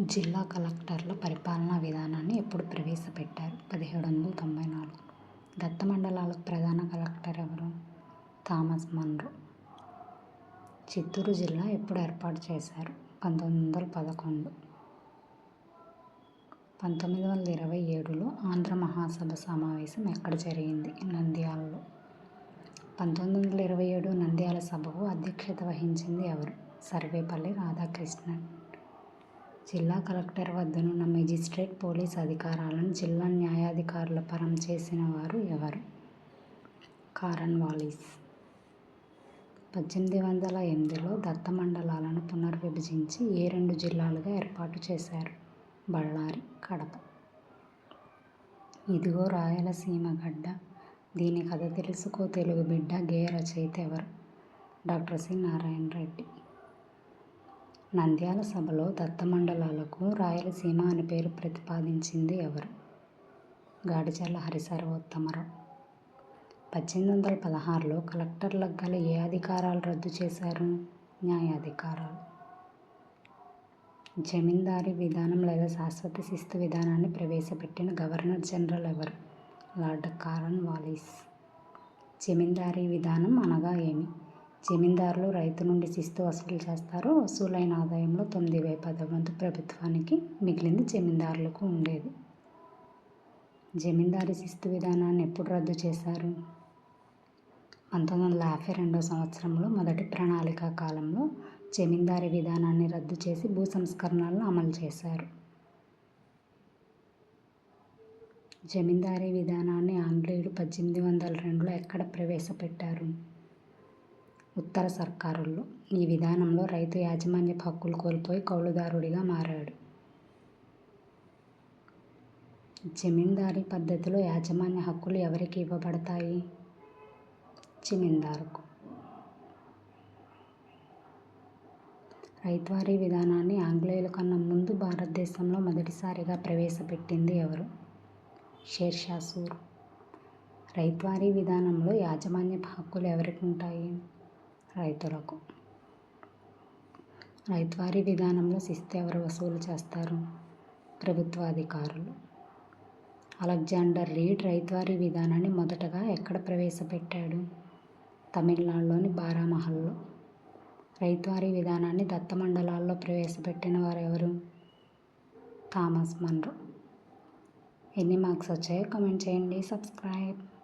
జిల్లా కలెక్టర్ల పరిపాలనా విధానాన్ని ఎప్పుడు ప్రవేశపెట్టారు? పదిహేడు వందల తొంభై నాలుగు దత్త మండలాలకు ప్రధాన కలెక్టర్ ఎవరు? Thomas Munro. చిత్తూరు జిల్లా ఎప్పుడు ఏర్పాటు చేశారు? పంతొమ్మిది వందల పదకొండు. పంతొమ్మిది వందల ఇరవై ఏడులో ఆంధ్ర మహాసభ సమావేశం ఎక్కడ జరిగింది? నంద్యాలలో. పంతొమ్మిది వందల ఇరవై ఏడు నంద్యాల సభకు అధ్యక్షత వహించింది ఎవరు? సర్వేపల్లి రాధాకృష్ణన్. జిల్లా కలెక్టర్ వద్దనున్న మెజిస్ట్రేట్ పోలీస్ అధికారాలను జిల్లా న్యాయాధికారుల పరం చేసిన వారు ఎవరు? కారన్వాలీస్ పద్దెనిమిది వందల ఎనిమిదిలో దత్త మండలాలను పునర్విభజించి ఏ రెండు జిల్లాలుగా ఏర్పాటు చేశారు? బళ్ళారి కడప. ఇదిగో రాయలసీమ గడ్డ. దీని కథ తెలుసుకో తెలుగు బిడ్డ గేయ రచయిత ఎవరు? Doctor C. నారాయణ రెడ్డి నంద్యాల సభలో దత్త మండలాలకు రాయలసీమ అని పేరు ప్రతిపాదించింది ఎవరు? గాడిచర్ల హరిసర్వోత్తమరావు. పద్దెనిమిది వందల పదహారులో కలెక్టర్లకు గల ఏ అధికారాలు రద్దు చేశారు? న్యాయాధికారాలు. జమీందారీ విధానం లేదా శాశ్వత శిస్తు విధానాన్ని ప్రవేశపెట్టిన గవర్నర్ జనరల్ ఎవరు? Lord Cornwallis. జమీందారీ విధానం అనగా ఏమి? జమీందారులు రైతు నుండి శిస్తు వసూలు చేస్తారు. వసూలైన ఆదాయంలో తొమ్మిది వే పదవంతు ప్రభుత్వానికి మిగిలింది జమీందారులకు ఉండేది. జమీందారీ శిస్తు విధానాన్ని ఎప్పుడు రద్దు చేశారు? పంతొమ్మిది వందల యాభై రెండవ సంవత్సరంలో మొదటి ప్రణాళిక కాలంలో జమీందారీ విధానాన్ని రద్దు చేసి భూ సంస్కరణలను అమలు చేశారు. జమీందారీ విధానాన్ని ఆంగ్లేయులు పద్దెనిమిది వందల రెండులో ఎక్కడ ప్రవేశపెట్టారు? ఉత్తర సర్కారుల్లో ఈ విధానంలో రైతు యాజమాన్యపు హక్కులు కోల్పోయి కౌలుదారుడిగా మారాడు. జమీందారీ పద్ధతిలో యాజమాన్య హక్కులు ఎవరికి ఇవ్వబడతాయి? జమీందారుకు. రైతువారీ విధానాన్ని ఆంగ్లేయుల కన్నా ముందు భారతదేశంలో మొదటిసారిగా ప్రవేశపెట్టింది ఎవరు? షేర్షా సూర్. రైతువారీ విధానంలో యాజమాన్యపు హక్కులు ఎవరికి ఉంటాయి? రైతులకు. రైతువారీ విధానంలో శిస్తు ఎవరు వసూలు చేస్తారు? ప్రభుత్వ అధికారులు అలెగ్జాండర్ రీడ్ రైతువారీ విధానాన్ని మొదటగా ఎక్కడ ప్రవేశపెట్టాడు? తమిళనాడులోని బారామహల్లో. రైతువారీ విధానాన్ని దత్త మండలాల్లో ప్రవేశపెట్టిన వారు ఎవరు థామస్ మన్రో. ఎన్ని మార్క్స్ వచ్చాయో కమెంట్ చేయండి. సబ్స్క్రైబ్.